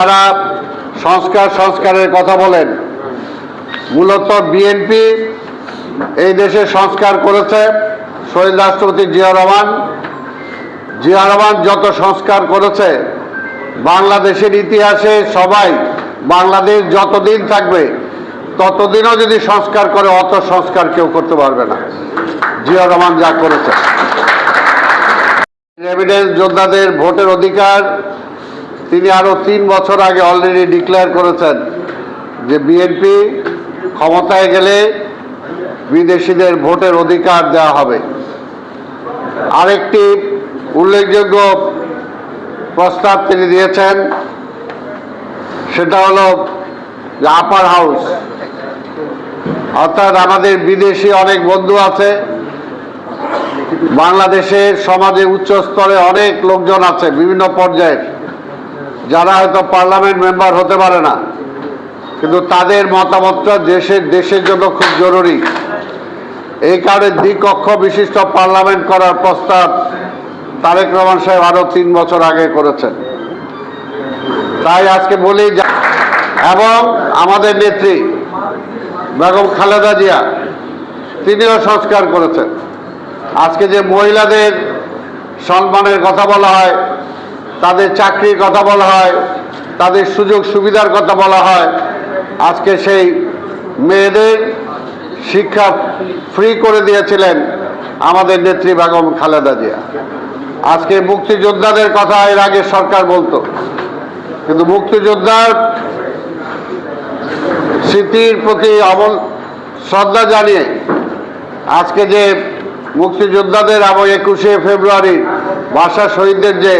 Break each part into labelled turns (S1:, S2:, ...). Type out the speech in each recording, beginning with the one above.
S1: তারা সংস্কার সংস্কারের কথা বলেন। মূলত বিএনপি এই দেশে সংস্কার করেছে শহীদ রাষ্ট্রপতি জিয়া রহমান। জিয়া রহমান যত সংস্কার করেছে, বাংলাদেশের ইতিহাসে সবাই বাংলাদেশ যতদিন থাকবে, ততদিনও যদি সংস্কার করে, অত সংস্কার কেউ করতে পারবে না। জিয়া রহমান যা করেছে। এভিডেন্স যোদ্ধাদের ভোটের অধিকার তিনি আরও তিন বছর আগে অলরেডি ডিক্লেয়ার করেছেন যে বিএনপি ক্ষমতায় গেলে বিদেশিদের ভোটের অধিকার দেওয়া হবে। আরেকটি উল্লেখযোগ্য প্রস্তাব তিনি দিয়েছেন, সেটা হলো আপার হাউস অর্থাৎ আমাদের বিদেশি অনেক বন্ধু আছে, বাংলাদেশের সমাজে উচ্চ স্তরে অনেক লোকজন আছে বিভিন্ন পর্যায়ের। যারা হয়তো পার্লামেন্ট মেম্বার হতে পারে না, কিন্তু তাদের মতামতটা দেশের দেশের জন্য খুব জরুরি। এই কারণে দ্বিকক্ষ বিশিষ্ট পার্লামেন্ট করার প্রস্তাব তারেক রহমান সাহেব আরও তিন বছর আগে করেছেন। তাই আজকে বলি এবং আমাদের নেত্রী বেগম খালেদা জিয়া, তিনিও সংস্কার করেছেন। আজকে যে মহিলাদের সম্মানের কথা বলা হয় তাদের চাকরির কথা বলা হয়, তাদের সুযোগ সুবিধার কথা বলা হয়। আজকে সেই মেয়েদের শিক্ষা ফ্রি করে দিয়েছিলেন আমাদের নেত্রী বেগম খালেদা জিয়া। আজকে মুক্তিযোদ্ধাদের কথা এর আগে সরকার বলতো, কিন্তু মুক্তিযোদ্ধার স্মৃতির প্রতি অমল শ্রদ্ধা জানিয়ে আজকে যে মুক্তিযোদ্ধাদের এবং একুশে ফেব্রুয়ারি ভাষা শহীদদের যে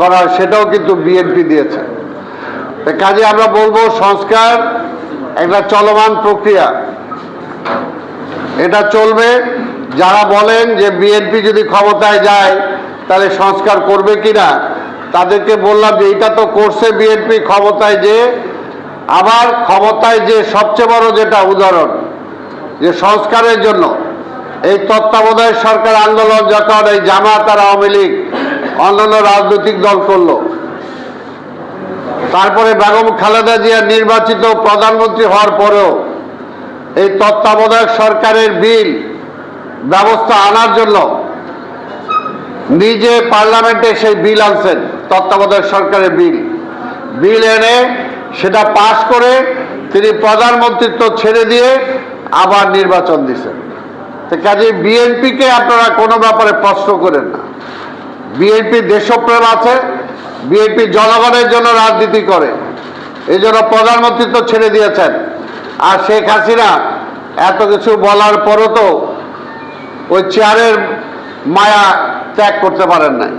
S1: করা, সেটাও কিন্তু বিএনপি দিয়েছে। কাজে আমরা বলব, সংস্কার একটা চলমান প্রক্রিয়া। এটা চলবে। যারা বলেন যে বিএনপি যদি ক্ষমতায় যায়, তাহলে সংস্কার করবে কিনা, তাদেরকে বললাম যে এটা তো করছে বিএনপি ক্ষমতায় যে, আবার ক্ষমতায় যে সবচেয়ে বড় যেটা উদাহরণ, যে সংস্কারের জন্য, এই তত্ত্বাবধায়ক সরকার আন্দোলন যখন এই জামাত আর আওয়ামী লীগ অন্যান্য রাজনৈতিক দল করল। তারপরে বেগম খালেদা জিয়া নির্বাচিত প্রধানমন্ত্রী হওয়ার পরেও এই তত্ত্বাবধায়ক সরকারের বিল ব্যবস্থা আনার জন্য নিজে পার্লামেন্টে সেই বিল আনছেন, তত্ত্বাবধায়ক সরকারের বিল। বিল এনে সেটা পাশ করে তিনি প্রধানমন্ত্রিত্ব ছেড়ে দিয়ে আবার নির্বাচন দিছেন। তো কাজে বিএনপিকে আপনারা কোনো ব্যাপারে প্রশ্ন করেন না। বিএনপি দেশপ্রেম আছে, বিএনপি জনগণের জন্য রাজনীতি করে। এই জন্য প্রধানমন্ত্রী তো ছেড়ে দিয়েছেন। আর শেখ হাসিনা, এত কিছু বলার পরও তো ওই চেয়ারের মায়া ত্যাগ করতে পারেন নাই।